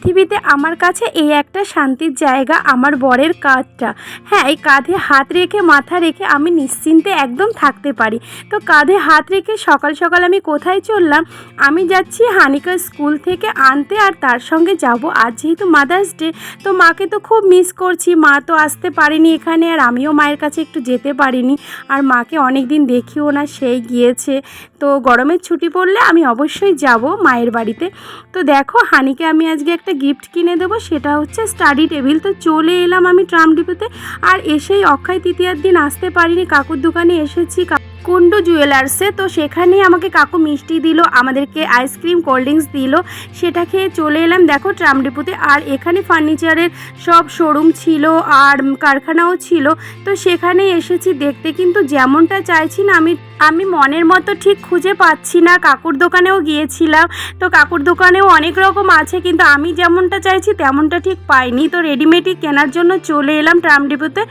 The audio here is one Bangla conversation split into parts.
পৃথিবীতে আমার কাছে এই একটা শান্তির জায়গা আমার বরের কাঁধটা। হ্যাঁ এই কাঁধে হাত রেখে, মাথা রেখে আমি নিশ্চিন্তে একদম থাকতে পারি। তো কাঁধে হাত রেখে সকাল সকাল আমি কোথায় চললাম? আমি যাচ্ছি হানিকা স্কুল থেকে আনতে আর তার সঙ্গে যাব। আজ যেহেতু মাদার্স ডে তো মাকে তো খুব মিস করছি। মা তো আসতে পারেনি এখানে আর আমিও মায়ের কাছে একটু যেতে পারিনি। আর মাকে অনেক দিন দেখিও না, সেই গিয়েছে। তো গরমের ছুটি পড়লে আমি অবশ্যই যাব মায়ের বাড়িতে। তো দেখো, হানিকে আমি আজকে একটা গিফট কিনে দেবো, সেটা হচ্ছে স্টাডি টেবিল তো চলে এলাম আমি ট্রাম ডিপোতে আর এসেই অক্ষয় তৃতীয়ার দিন আসতে পারিনি। কাকুর দোকানে এসেছি কুন্ডু জুয়েলার্সে। তো সেখানে আমাকে কাকু মিষ্টি দিল, আমাদেরকে আইসক্রিম কোল্ড ড্রিঙ্কস দিল। সেটা খেয়ে চলে এলাম। দেখো ট্রাম ডিপোতে। আর এখানে ফার্নিচারের সব শোরুম ছিল, আর কারখানাও ছিল। তো সেখানে এসেছি। দেখতে কিন্তু যেমনটা চাইছি না, আমি আমি মনের মতো ঠিক খুঁজে পাচ্ছি না। কাকুর দোকানেও গিয়েছিলাম। তো কাকুর দোকানেও অনেক রকম আছে, কিন্তু আমি যেমনটা চাইছি তেমনটা ঠিক পাইনি। তো রেডিমেডই কেনার জন্য চলে এলাম ট্রাম ডিপোতে।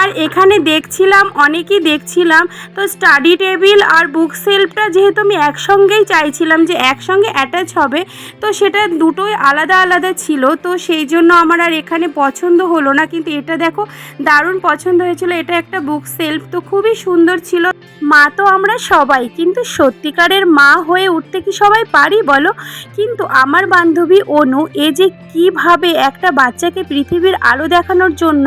আর এখানে দেখছিলাম, অনেকই দেখছিলাম। তো স্টাডি টেবিল আর বুক সেলফটা যেহেতু আমি একসঙ্গেই চাইছিলাম যে একসঙ্গে অ্যাটাচ হবে, তো সেটা দুটোই আলাদা আলাদা ছিল। তো সেই জন্য আমার আর এখানে পছন্দ হলো না। কিন্তু এটা দেখো, দারুণ পছন্দ হয়েছিল। এটা একটা বুক সেলফ তো খুবই সুন্দর ছিল। মা তো আমরা সবাই, কিন্তু সত্যিকারের মা হয়ে উঠতে কি সবাই পারি বলো? কিন্তু আমার বান্ধবী অনু, এ যে কীভাবে একটা বাচ্চাকে পৃথিবীর আলো দেখানোর জন্য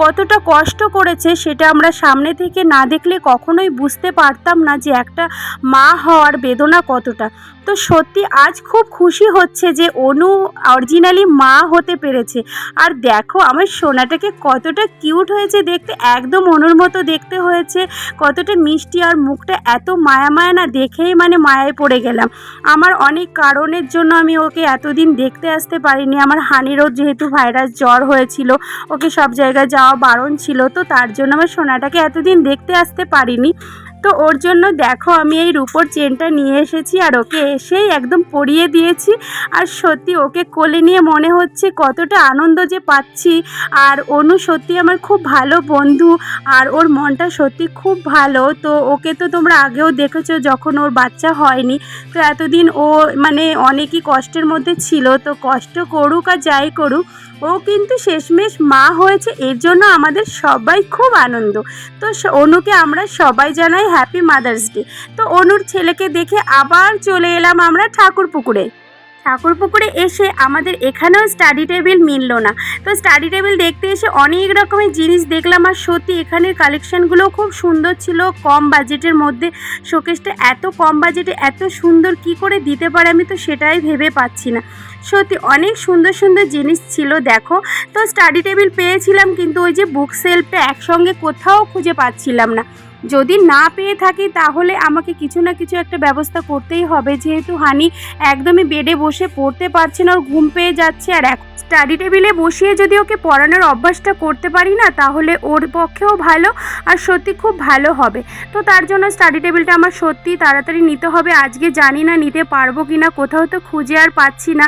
কতটা কষ্ট করেছে সেটা আমরা সামনে থেকে না দেখলে কখনোই বুঝতে পারতাম না যে একটা মা হওয়ার বেদনা কতটা। তো সত্যি আজ খুব খুশি হচ্ছে যে অনু অরিজিনালি মা হতে পেরেছে। আর দেখো আমার সোনাটাকে কতটা কিউট হয়েছে দেখতে, একদম অনুর মতো দেখতে হয়েছে, কতটা মিষ্টি আর মুখটা এত মায়া মায়া না দেখেই মানে মায়ায় পড়ে গেলাম। আমার অনেক কারণের জন্য আমি ওকে এতদিন দেখতে আসতে পারিনি। আমার হানিরও যেহেতু ভাইরাস জ্বর হয়েছিল, ওকে সব জায়গায় যাওয়া বারণ ছিল, তো তার জন্য আমার সোনাটাকে এতদিন দেখতে আসতে পারিনি। তো ওর জন্য দেখো আমি এই রূপোর চেনটা নিয়ে এসেছি আর ওকে এসেই একদম পরিয়ে দিয়েছি। আর সত্যি ওকে কোলে নিয়ে মনে হচ্ছে কতটা আনন্দ যে পাচ্ছি। আর অনু সত্যি আমার খুব ভালো বন্ধু আর ওর মনটা সত্যি খুব ভালো। তো ওকে তো তোমরা আগেও দেখেছ যখন ওর বাচ্চা হয়নি। তো এতদিন ও মানে অনেকই কষ্টের মধ্যে ছিল। তো কষ্ট করুক আর যাই করুক, ও কিন্তু শেষমেশ মা হয়েছে। এর জন্য আমাদের সবাই খুব আনন্দ। তো অনুকে আমরা সবাই জানাই হ্যাপি মাদার্স ডে তো অনুর ছেলেকে দেখে আবার চলে এলাম আমরা ঠাকুর পুকুরে। ঠাকুর পুকুরে এসে আমাদের এখানেও স্টাডি টেবিল মিললো না। তো স্টাডি টেবিল দেখতে এসে অনেক রকমের জিনিস দেখলাম আর সত্যি এখানের কালেকশানগুলো খুব সুন্দর ছিল। কম বাজেটের মধ্যে শোকেসটা এত কম বাজেটে এত সুন্দর কি করে দিতে পারে আমি তো সেটাই ভেবে পাচ্ছি না। সত্যি অনেক সুন্দর সুন্দর জিনিস ছিল, দেখো। তো স্টাডি টেবিল পেয়েছিলাম, কিন্তু ওই যে বুক সেলফটা একসঙ্গে কোথাও খুঁজে পাচ্ছিলাম না। যদি না পেয়ে থাকি, তাহলে আমাকে কিছু না কিছু একটা ব্যবস্থা করতেই হবে। যেহেতু হানি একদমই বেডে বসে পড়তে পারছে না, ওর ঘুম পেয়ে যাচ্ছে, আর এক স্টাডি টেবিলে বসিয়ে যদি ওকে পড়ানোর অভ্যাসটা করতে পারি না, তাহলে ওর পক্ষেও ভালো আর সত্যি খুব ভালো হবে। তো তার জন্য স্টাডি টেবিলটা আমার সত্যি তাড়াতাড়ি নিতে হবে। আজকে জানি না নিতে পারব কি না কোথাও তো খুঁজে আর পাচ্ছি না।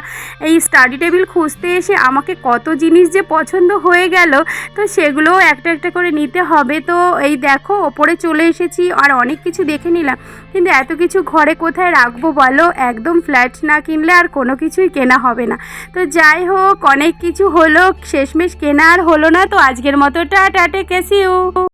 এই স্টাডি টেবিল খুঁজতে এসে আমাকে কত জিনিস যে পছন্দ হয়ে গেল, তো সেগুলোও একটা একটা করে নিতে হবে। তো এই দেখো, ওপরে চলে এসেছি আর অনেক কিছু দেখে নিলাম। কিন্তু এত কিছু ঘরে কোথায় রাখব বলো? একদম ফ্ল্যাট না কিনলে আর কোনো কিছুই কেনা হবে না। তো যাই হোক অনেক কিছু হলো শেষমেশ কেনা আর হলো না তো আজকের মতো টাটা টেকেছি কেসিও